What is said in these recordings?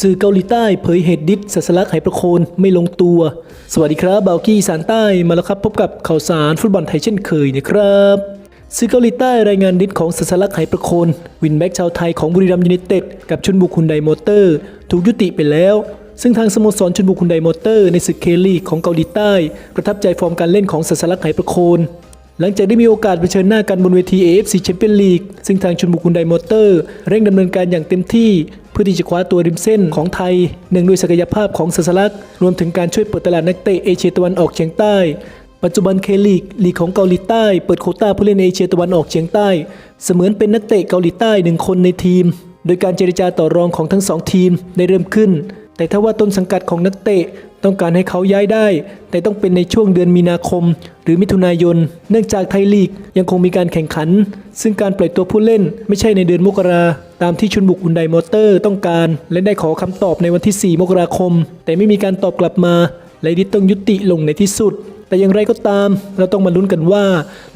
สื่อเกาหลีใต้เผยเหตุดิสสัสลักไหประโคนไม่ลงตัว สวัสดีครับเบลกี้สานใต้มาแล้วครับ พบกับข่าวสารฟุตบอลไทยเช่นเคยนะครับสื่อเกาหลีใต้รายงานดิสของสัสลักไหประโคน วินแบ็กชาวไทยของบุรีรัมย์ยูไนเต็ดกับชุนบุกคุนไดมอเตอร์ ถูกยุติไปแล้ว ซึ่งทางสโมสรชุนบุกคุนไดมอเตอร์ ในศึกเคลีของเกาหลีใต้ ประทับใจฟอร์มการเล่นของสัสลักไหประโคนหลังจากได้มีโอกาสเผชิญหน้ากันบนเวที AFC Champions League ซึ่งทางชนบุกุนไดมอเตอร์ เร่งดำเนินการอย่างเต็มที่ เพื่อที่จะคว้าตัวริมเส้นของไทยเนื่องด้วยศักยภาพของสัสลักรวมถึงการช่วยเปิดตลาดนักเตะเอเชียตะวันออกเฉียงใต้ ปัจจุบันเคลีกลีกของเกาหลีใต้เปิดโคต้าผู้เล่นเอเชียตะวันออกเฉียงใต้ เสมือนเป็นนักเตะเกาหลีใต้หนึ่งคนในทีม โดยการเจรจาต่อรองของทั้งสองทีมได้เริ่มขึ้น แต่ถ้าว่าต้นสังกัดของนักเตะ ต้องการให้เขาย้ายได้ แต่ต้องเป็นในช่วงเดือนมีนาคม หรือมิถุนายน เนื่องจากไทยลีกยังคงมีการแข่งขัน ซึ่งการปล่อยตัวผู้เล่นไม่ใช่ในเดือนมกราตามที่ชุนบุกอุนไดมอเตอร์ต้องการ และได้ขอคำตอบในวันที่ 4 มกราคม แต่ไม่มีการตอบกลับมาและดิต้องยุติลงในที่สุด แต่อย่างไรก็ตาม เราต้องมาลุ้นกันว่า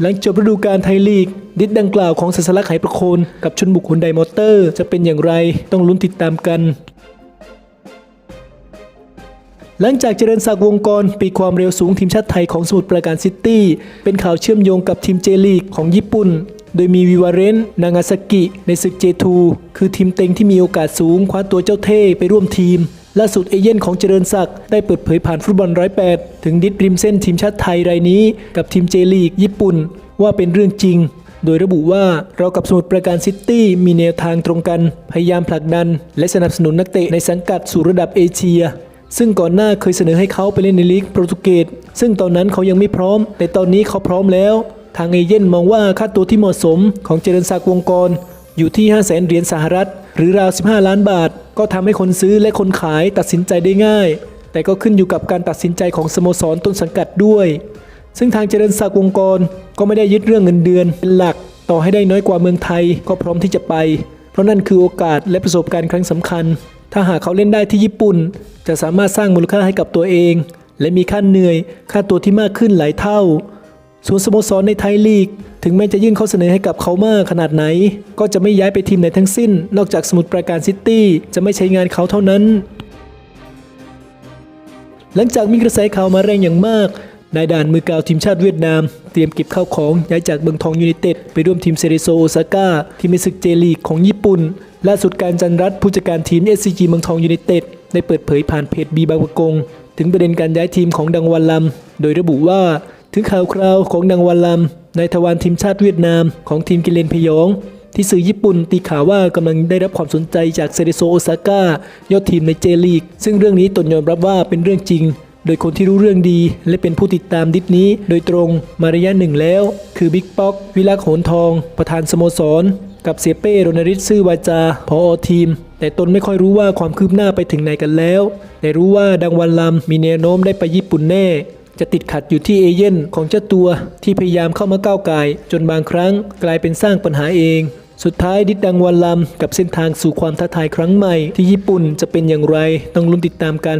หลังจบฤดูกาลไทยลีก ดิดดังกล่าวของสัสลักไหประโคนกับชุนบุกฮุนไดมอเตอร์ จะเป็นอย่างไรต้องลุ้นติดตามกัน หลังจากเจริญศักดิ์วงกรปีความเร็วสูงทีมชาติไทยของสมุทรปราการซิตี้ เป็นข่าวเชื่อมโยงกับทีมเจลีกของญี่ปุ่น โดยมีวิวาเรนนางาซากิ ในศึกเจทูคือทีมเต็งที่มีโอกาสสูงคว้าตัวเจ้าเท่ไปร่วมทีมล่าสุดเอเย่นของเจริญศักดิ์ได้เปิดเผยผ่านฟุตบอลร้อยแปดถึงดิดริมเส้นทีมชาติไทยรายนี้ กับทีมเจลีกญี่ปุ่น ว่าเป็นเรื่องจริง โดยระบุว่าเรากับสมุทรปราการซิตี้มีแนวทางตรงกัน พยายามผลักดัน และสนับสนุนนักเตะในสังกัดสู่ระดับเอเชีย ซึ่งก่อนหน้าเคยเสนอให้เขาไปเล่นในลีกโปรตุเกสซึ่งตอนนั้นเขายังไม่พร้อม แต่ตอนนี้เขาพร้อมแล้ว ทางเอเย่นมองว่าค่าตัวที่เหมาะสมของเจริญศักดิ์วงกร อยู่ที่ 5 0 0แสนเหรียญสหรัฐ หรือราว 15 ล้านบาท ก็ทำให้คนซื้อและคนขายตัดสินใจได้ง่าย แต่ก็ขึ้นอยู่กับการตัดสินใจของสโมสรต้นสังกัดด้วย ซึ่งทางเจริญศักดิ์วงกรก็ไม่ได้ยึดเรื่องเงินเดือนเป็นหลัก ต่อให้ได้น้อยกว่าเมืองไทยก็พร้อมที่จะไป เพราะนั่นคือโอกาสและประสบการณ์ครั้งสำคัญ ถ้าหากเขาเล่นได้ที่ญี่ปุ่น จะสามารถสร้างมูลค่าให้กับตัวเอง และมีค่าเหนื่อย ค่าตัวที่มากขึ้นหลายเท่า ส่วนสโมสรในไทยลีก ถึงแม้จะยื่นข้อเสนอให้กับเขามากขนาดไหน ก็จะไม่ย้ายไปทีมไหนทั้งสิ้น นอกจากสมุทรปราการซิตี้จะไม่ใช้งานเขาเท่านั้น หลังจากมีกระแสข่าวมาแรงอย่างมากนายด่านมือกาวทีมชาติเวียดนาม เตรียมเก็บข้าวของย้ายจากเมืองทองยูไนเต็ดไปร่วมทีมเซเรโซโอซาก้าที่มีศึกเจลีกของญี่ปุ่นล่าสุดการจันรัตผู้จัดการทีม SCG เมืองทองยูไนเต็ดได้เปิดเผยผ่านเพจบีบางประกง ถึงประเด็นการย้ายทีมของดังวันลำ โดยระบุว่าถึงข่าวคราวของดังวันลำนายทวารทีมชาติเวียดนามของทีมกิเลนพยอง ที่สื่อญี่ปุ่นตีข่าวว่ากำลังได้รับความสนใจจากเซเรโซโอซาก้ายอดทีมในเจลีก ซึ่งเรื่องนี้ตนยอมรับว่าเป็นเรื่องจริงโดยคนที่รู้เรื่องดี และเป็นผู้ติดตามดิสนี้ โดยตรงมาระยะหนึ่งแล้ว คือบิ๊กป๊อก วิลักษ์โหนทอง ประธานสโมสร กับเสียเป้โรนริศซื่อวาจาพออทีม แต่ตนไม่ค่อยรู้ว่าความคืบหน้าไปถึงไหนกันแล้ว แต่รู้ว่าดังวันลำมีแนวโน้มได้ไปญี่ปุ่นแน่ จะติดขัดอยู่ที่เอเย่นของเจ้าตัวที่พยายามเข้ามาก้าวไก่ายจนบางครั้งกลายเป็นสร้างปัญหาเองสุดท้ายดิดดังวันลำกับเส้นทางสู่ความท้าทายครั้งใหม่ที่ญี่ปุ่นจะเป็นอย่างไรต้องลุ้นติดตามกัน